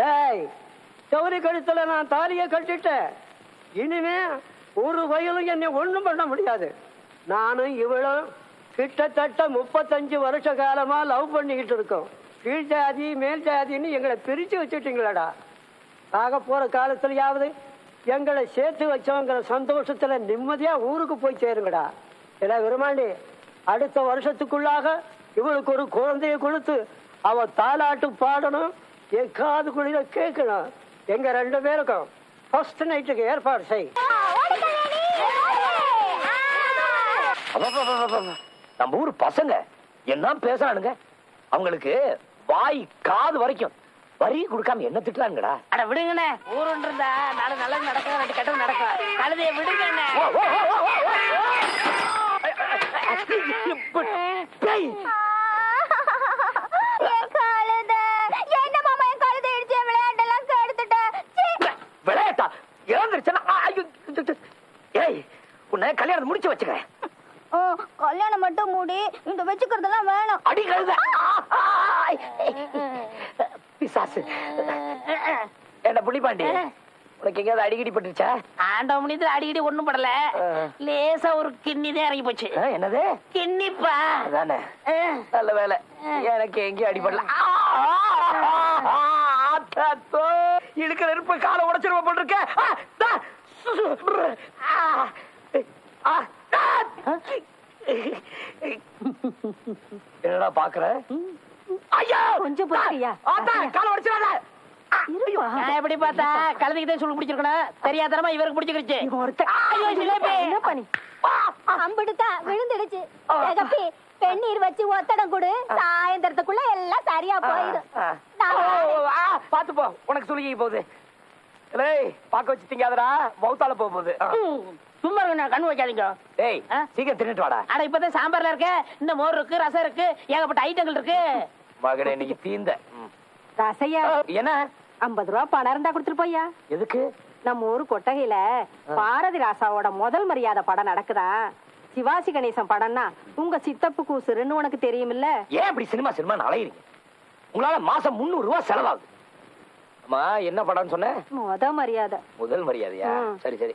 டேய் சௌரி கழுத்துல நான் தாலியை கட்டிட்டேன். இனிமே ஒரு வயலும் என்னை ஒன்றும் பண்ண முடியாது. நானும் இவளும் கிட்டத்தட்ட முப்பத்தஞ்சு வருஷ காலமா லவ் பண்ணிக்கிட்டு இருக்கோம். கீழ் ஜாதி மேல் ஜாதின்னு எங்களை பிரிச்சு வச்சுட்டீங்களாடா. ஆக போற காலத்துலயாவது எங்களை சேர்த்து வச்சோங்கிற சந்தோஷத்துல நிம்மதியா ஊருக்கு போய் சேருங்கடா. ஏன்னா விரும்பாண்டி அடுத்த வருஷத்துக்குள்ளாக இவளுக்கு ஒரு குழந்தைய கொடுத்து அவ தாலாட்டு பாடணும் என் காது குழியில கேட்கணும் எங்க ரெண்டு பேருக்கும் ஃபர்ஸ்ட் நைட்டுக்கு ஏற்பாடு செய். நம்ம ஊர் பசங்க என்ன பேசுறானுங்க அவங்களுக்கு வாய் காது வரைக்கும் வரி கொடுக்காம என்ன திட்டுறாங்கடா அட விடுங்கண்ணே ஊருன்னு இருந்தா நாலு நல்லது நடக்கும் ரெண்டு கெட்டது நடக்கும் கழுதைய விடுங்கண்ணே ஓ, ஓ, ஓ, ஓ, ஓ. பேய். என் கழுதை. என்ன மாமா என் கழுதை இடிச்சு என் விளையாட்டெல்லாம் கெடுத்துட்ட. சீ. விளையாட்டா இறந்துருச்சுன்னா ஆ, ஐயோ, இது, இது. ஏய் உன்னை கல்யாணம் முடிச்சு வச்சுக்கிறேன் கல்யாணம் மட்டும் மூடி இந்த வச்சுக்கிறதெல்லாம் வேணும். அடி கழுத. பிசாசு. என்ன புள்ளிப்பாண்டி உனக்கு எங்கேயாவது அடிக்கடி பட்டுருச்சா? ஆண்ட அடிக்கடி ஒண்ணும் படல. லேசா ஒரு கிண்ணி தான் இறங்கி போச்சு. என்னது? கிண்ணிப்பா. அதானே. நல்ல வேலை. எனக்கு எங்கேயும் அடிபடல இழுக்கிற நெருப்பு காலை உடைச்சிருவ போல் என்னடா பாக்குற? ஐயா! கொஞ்சம் பொறுக்கையா. ஆத்தா காலை உடைச்சிடாத. நான் எப்படி பார்த்தா கழுதைக்கு தான் சொல்லி பிடிச்சிருக்கணும் தெரியாதனமா இவருக்கு பிடிச்சிருச்சு ஐயோ, ஜிலேபி. என்ன பண்ணி அம்பிடுதா விழுந்துடுச்சு. தகப்பி பெண்ணீர் வச்சு ஒத்தடம் கொடு. சாயந்தரத்துக்குள்ள எல்லாம் சரியா போயிடும். பாத்து போ. உனக்கு சுலுகி போகுது. பாக்க வச்சு திங்காதடா மௌத்தால போக போகுது. சும்மா இருங்க கண்ணு வைக்காதீங்க ஏய்? சீக்கிரம் தின்னுட்டு வாடா. அட இப்பதான் சாம்பார்ல இருக்க. இந்த மோர் இருக்கு ரசம் இருக்கு ஏகப்பட்ட ஐட்டங்கள் இருக்கு. மகனே இன்னைக்கு தீந்த. ரசையா? என்ன? ஐம்பது ரூபா பணம் இருந்தா கொடுத்துட்டு போய்யா. எதுக்கு? நம்ம ஊர் கொட்டகையில பாரதி ராசாவோட முதல் மரியாதை படம் நடக்குதா? சிவாஜி கணேசன் படம்னா உங்க சித்தப்பு கூசுருன்னு உனக்கு தெரியுமில்ல? ஏன் இப்படி சினிமா சினிமா அலையுறீங்க உங்களால மாசம் முந்நூறு ரூபாய் செலவாகுது. அம்மா என்ன படம்னு சொன்ன? முத மரியாதை. முதல் மரியாதையா. சரி சரி.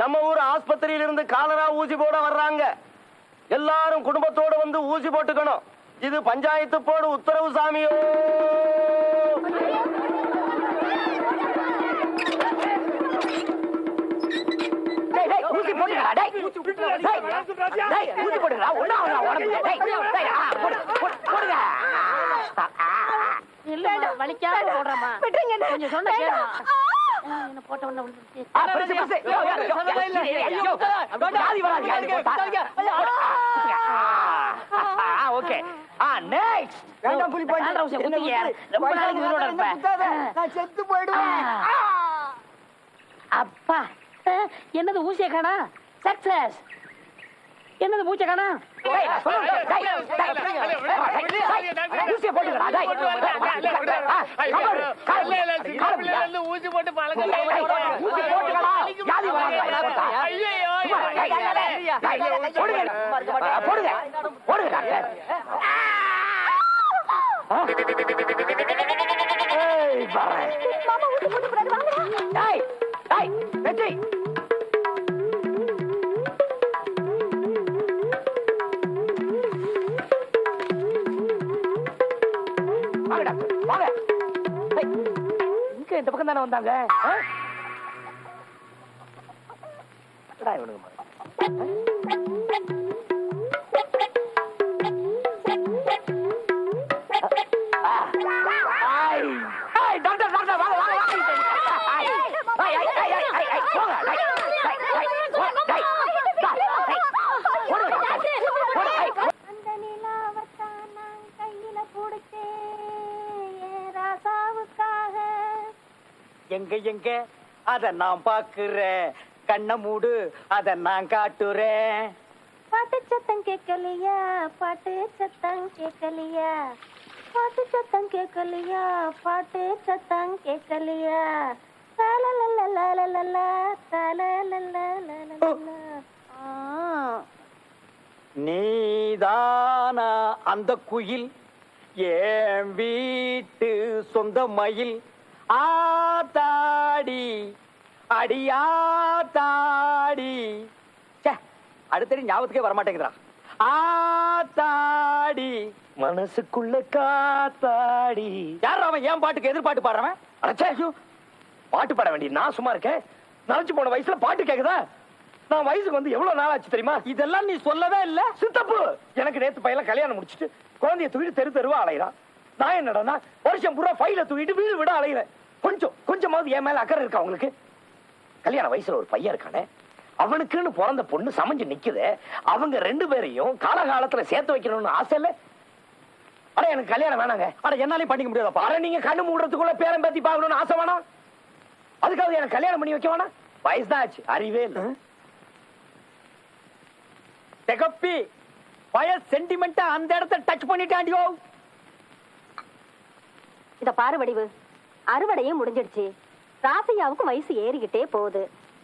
நம்ம ஊர் ஆஸ்பத்திரியில இருந்து காலரா ஊசி போட வர்றாங்க. எல்லாரும் குடும்பத்தோட வந்து ஊசி போட்டுக்கணும். இது பஞ்சாயத்து போடு உத்தரவு சாமியோ. இல்ல வலிக்காம போடுறமா கொஞ்சம் சொன்ன கேளு. என்ன போட்ட உடனே. ஆ. ரொம்ப நாளைக்கு உயிரோட இருப்பேன். செத்து போயிடுவேன். அப்பா. என்னது ஊசிய காணா? சக்சஸ் என்னது மூச்சை காணா ஊசி போட்டு பழக்கம் போடுங்க. போடுங்க டாக்டர். மாமா ஊசி போட்டு இந்த பக்கம் தானே வந்தாங்க ஆ? என்னடா இவனுங்க டாக்டர், டாக்டர், வாங்க, வாங்க, வாங்க. எங்க எங்க அத நான் பாக்குறேன் கண்ண மூடு அத நான் காட்டுறேன் பாட்டு சத்தம் கேட்கலையா பாட்டு சத்தம் கேட்கலையா பாட்டு சத்தம் கேட்கலையா பாட்டு சத்தம் கேட்கலையா. நீதானா அந்த குயில் என் வீட்டு சொந்த மயில் ஆத்தாடி. அடியாத்தாடி அடுத்தடி ஞாபகத்துக்கே வரமாட்டேங்குதுடா. ஆத்தாடி. மனசுக்குள்ள காத்தாடி. யார் அவன்? ஏன் பாட்டுக்கு எதிர்பாட்டு பாடுறவன்? அடச்சே, பாட்டு பாட வேண்டிய நான் சும்மா இருக்கேன். நரைச்சு போன வயசுல பாட்டு கேக்குதா? நான் வயசுக்கு வந்து எவ்வளவு நாள் ஆச்சு தெரியுமா? இதெல்லாம் நீ சொல்லவே இல்ல. சித்தப்பு! எனக்கு நேத்து பையல கல்யாணம் முடிச்சிட்டு குழந்தைய தூக்கிட்டு தெரு தெருவா அலையிறான். நான் என்னடா வருஷம் பூரா ஃபைல தூக்கிட்டு வீடு விட அலையிறேன் கொஞ்சம் கொஞ்சமாவது என் மேல அக்கறை இருக்கா உங்களுக்கு? கல்யாண வயசுல ஒரு பையன் இருக்கானே. அவனுக்குன்னு பிறந்த பொண்ணு சமைஞ்சு நிக்குது. அவங்க ரெண்டு பேரையும் காலகாலத்துல சேர்த்து வைக்கணும்னு ஆசை இல்ல? அட எனக்கு கல்யாணம் வேணாங்க. அட என்னாலே பண்ணிக்க முடியாதப்பா. அட நீங்க கண்ணு மூடுறதுக்குள்ள பேரம் பேத்தி பார்க்கணும்னு ஆசை வேணாம். அதுக்காக எனக்கு கல்யாணம் பண்ணி வைக்க வேணாம். வயசுதான் ஆச்சு அறிவே இல்ல. தெகப்பி பய சென்டிமெண்டா அந்த இடத்த டச் பண்ணிட்டாண்டியோ? இத பாரு வடிவு. அறுவடையும் முடிஞ்சிடுச்சு. ராசையாவுக்கு வயசு ஏறிக்கிட்டே போகுது.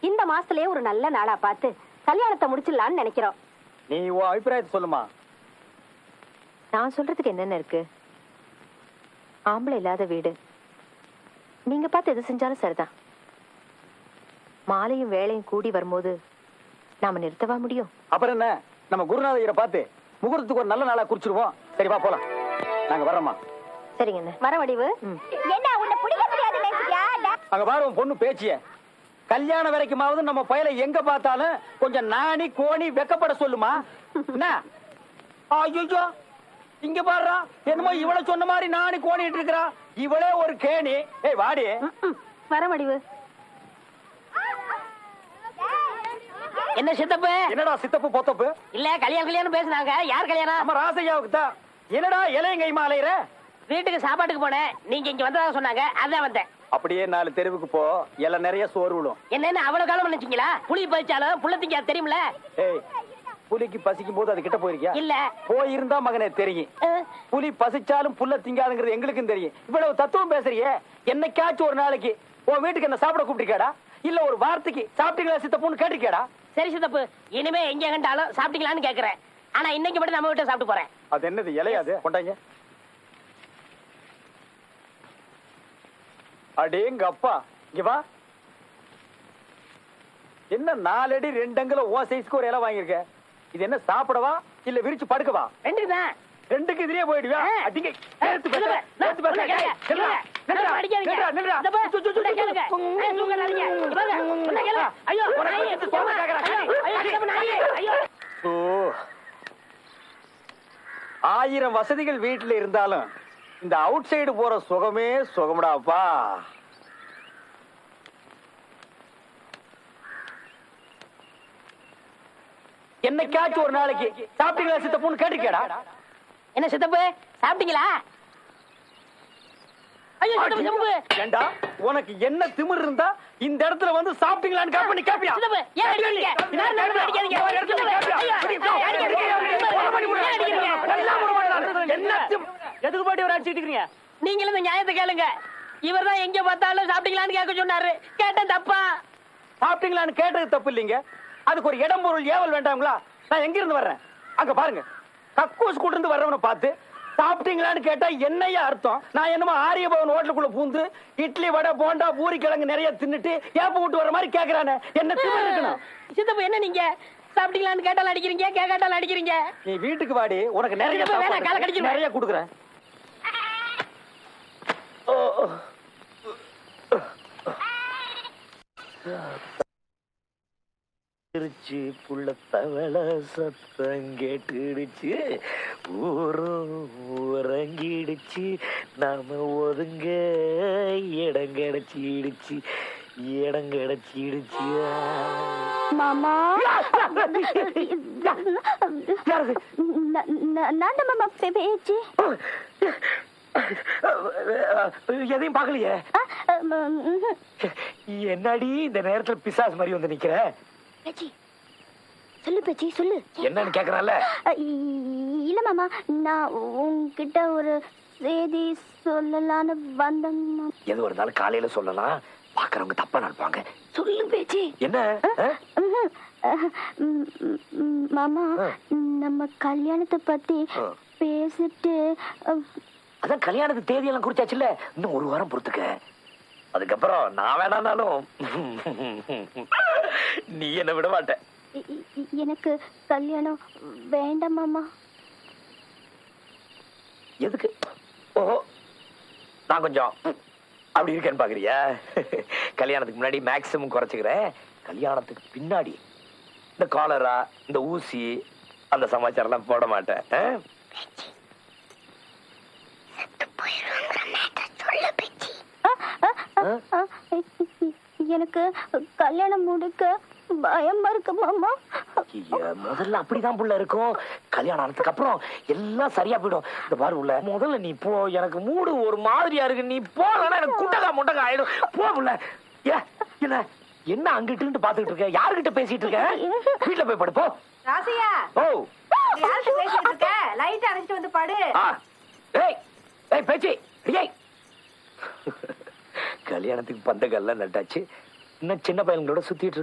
இந்த மாசத்துலயே ஒரு நல்ல நாளா பார்த்து கல்யாணத்தை முடிச்சிடலாம்னு நினைக்கிறோம். நீ உன் அபிப்பிராயத்தை சொல்லுமா? நான் சொல்றதுக்கு என்னென்ன இருக்கு? ஆம்பளை இல்லாத வீடு. நீங்க பார்த்து எது செஞ்சாலும் சரிதான். மாலையும் வேலையும் கூடி வரும்போது நாம நிறுத்தவா முடியும்? அப்புறம் என்ன? நம்ம குருநாதையரை பார்த்து முகூர்த்தத்துக்கு ஒரு நல்ல நாளா குறிச்சிருவோம். சரி வா போலாம். நாங்க வர்றோமா சரிங்க வடிவு என்ன உன்னை பிடிக்க முடியாது அங்க பாரு உன் பொண்ணு பேச்சிய. கல்யாணம் வரைக்குமாவது நம்ம பயலை எங்க பார்த்தாலும் கொஞ்சம் நாணி கோணி வெக்கப்பட சொல்லுமா? என்ன? ஐயோ இங்க பாருடா என்னமோ இவளை சொன்ன மாதிரி நாணி கோணிட்டு இருக்கிறா. இவளே ஒரு கேணி. ஏய் வாடி. வர வடிவு என்ன சித்தப்பு? என்னடா சித்தப்பு பொத்தப்பு? இல்ல கல்யாணம் கல்யாணம் பேசுனாங்க. யார் கல்யாணம்? நம்ம ராசையாவுக்கு தான். என்னடா இலையங்கை மாலையிற வீட்டுக்கு சாப்பாட்டுக்கு போனேன். நீங்க இங்க வந்ததாக சொன்னாங்க. அதான் வந்தேன். அப்படியே நாலு தெருவுக்கு போ. இலை நிறைய சோறு விடும். என்னன்னு அவ்வளவு காலம் நினைச்சீங்களா? புளி பறிச்சாலும் புள்ள திங்க தெரியுமில? புலிக்கு பசிக்கும் போது அது கிட்ட போயிருக்கியா? இல்ல. போயிருந்தா மகனே தெரியும். புலி பசிச்சாலும் புல்ல திங்காதுங்கிறது எங்களுக்கும் தெரியும். இவ்வளவு தத்துவம் பேசுறியே. என்னைக்காச்சும் ஒரு நாளைக்கு உன் வீட்டுக்கு என்ன சாப்பிட கூப்பிட்டிருக்கேடா? இல்ல ஒரு வார்த்தைக்கு சாப்பிட்டீங்களா சித்தப்புன்னு கேட்டிருக்கேடா? சரி சித்தப்பு இனிமே எங்க கண்டாலும் சாப்பிட்டீங்களான்னு கேக்குறேன். ஆனா இன்னைக்கு மட்டும் நம்ம வீட்டை சாப்பிட்டு போறேன். அது என்னது இலையாது கொண்டாங்க. அடேங்க அப்பா. இங்க வா. என்ன நாலடி ரெண்டு அங்குல ஓ சைஸ்க்கு ஒரு இலை வாங்கியிருக்க? இது என்ன சாப்பிடவா இல்ல விரிச்சு படுக்கவா? ரெண்டு தான் ரெண்டுக்கு இதுலயே போயிடுவியா? ஆ. அடிங்க. பேச. பேச. நில்லுடா, நில்லுடா. நில்லுடா, நில்லுடா. சு, சு, சு, கேளுங்க. தூங்காதீங்க. பாருங்க. ஐயோ, உனக்கு வந்து. ஐயோ, நாயே, ஐயோ. ஓ. ஆயிரம் வசதிகள் வீட்டுல இருந்தாலும் இந்த அவுட் சைடு போற சுகமே சுகம்டாப்பா என்னைக்காச்சும் ஒரு நாளைக்கு சாப்பிட்டீங்களா சித்தப்புன்னு கேட்டிருக்கேடா என்ன சித்தப்பு சாப்பிட்டீங்களா ஏண்டா உனக்கு என்ன திமிர் இருந்தா இந்த இடத்துல வந்து சாப்பிட்டீங்களான்னு பண்ணி கேப்பியா ஏன் என்ன? எதுக்கு பாட்டி ஒரு அடிச்சுட்டு இருக்கீங்க நீங்களும் இந்த நியாயத்தை கேளுங்க. இவர் தான் எங்க பார்த்தாலும் சாப்பிட்டீங்களான்னு கேட்க சொன்னாரு. கேட்டேன் தப்பா? சாப்பிட்டீங்களான்னு கேட்டது தப்பு இல்லைங்க. அதுக்கு ஒரு இடம் பொருள் ஏவல் வேண்டாங்களா நான் எங்க இருந்து வர்றேன்? அங்க பாருங்க. கக்கூஸ் கூட இருந்து வர்றவனை பார்த்து சாப்பிட்டீங்களான்னு கேட்டா என்னையா அர்த்தம்? நான் என்னமோ ஆரிய பவன் ஹோட்டலுக்குள்ள பூந்து இட்லி வடை போண்டா பூரி கிழங்கு நிறைய தின்னுட்டு ஏப்ப விட்டு வர மாதிரி கேக்குறானே. என்ன திமிர் இருக்கணும்? சித்தப்பு என்ன நீங்க? சாப்பிட்டீங்களான்னு கேட்டாலும் அடிக்கிறீங்க கேட்காட்டாலும் அடிக்கிறீங்க. நீ வீட்டுக்கு வாடி உனக்கு நிறைய வேணாம், காலை கடிச்சிருவேன். நிறைய குடுக்குறேன். திருச்சி புள்ள தவள சத்தம் கேட்டுடுச்சு. ஊரும் உறங்கிடுச்சு. நாம ஒதுங்க இடம் கிடைச்சிடுச்சு. இடம் கிடைச்சிடுச்சு. மாமா? நான் மாமா பேச்சு எதையும் பார்க்கலையே. என்னடி இந்த நேரத்துல பிசாசு மாதிரி வந்து நிக்கிற சொல்லு பேச்சி சொல்லு என்னன்னு இ- இல்ல மாமா நான் உன்கிட்ட ஒரு செய்தி சொல்லலான்னு வந்தேன். எது ஒரு நாள் காலையில சொல்லலாம் பாக்குறவங்க தப்பா நினைப்பாங்க. சொல்லு பேச்சி. என்ன? மாமா. நம்ம கல்யாணத்தை பத்தி. பேசிட்டு அதான் கல்யாணத்துக்கு தேதியெல்லாம் குறிச்சாச்சுல்ல? இன்னும் ஒரு வாரம் பொறுத்துக்க. அதுக்கப்புறம் நான் வேணானாலும் நீ என்ன விட மாட்ட. எனக்கு கல்யாணம் வேண்டாம் மாமா. எதுக்கு? ஓஹோ. நான் கொஞ்சம் அப்படி இருக்கேன்னு பாக்குறியா கல்யாணத்துக்கு முன்னாடி மேக்சிமம் குறைச்சுக்கிறேன் கல்யாணத்துக்கு பின்னாடி இந்த காலரா இந்த ஊசி அந்த சமாச்சாரம் எல்லாம் போட மாட்டேன் எனக்கு கல்யாணம் முடிக்க பயமா இருக்கு மாமா முதல்ல அப்படிதான் புள்ள இருக்கும். கல்யாணம் ஆனதுக்கு அப்புறம் எல்லாம் சரியா போயிடும். இந்த பாரு உள்ள முதல்ல நீ போ. எனக்கு மூடு ஒரு மாதிரியா இருக்கு. நீ போலன்னா எனக்கு குண்டகா முண்டகா ஆயிடும். போ புள்ள. ஏ என்ன? என்ன அங்கிட்டு இருந்து பாத்துக்கிட்டு இருக்க? யாருகிட்ட பேசிட்டு இருக்க? வீட்டுல போய் படு போ. ராசையா ஓ. யார்கிட்ட பேசிட்டு இருக்க? லைட் அணைச்சிட்டு வந்து படு. ஆ. ஏய் ஏய் பேச்சி. ஏய். கல்யாணத்துக்கு பந்தங்கள்லாம் நட்டாச்சு. இன்னும் சின்ன பையன்களோட சுத்திட்டு இருக்க.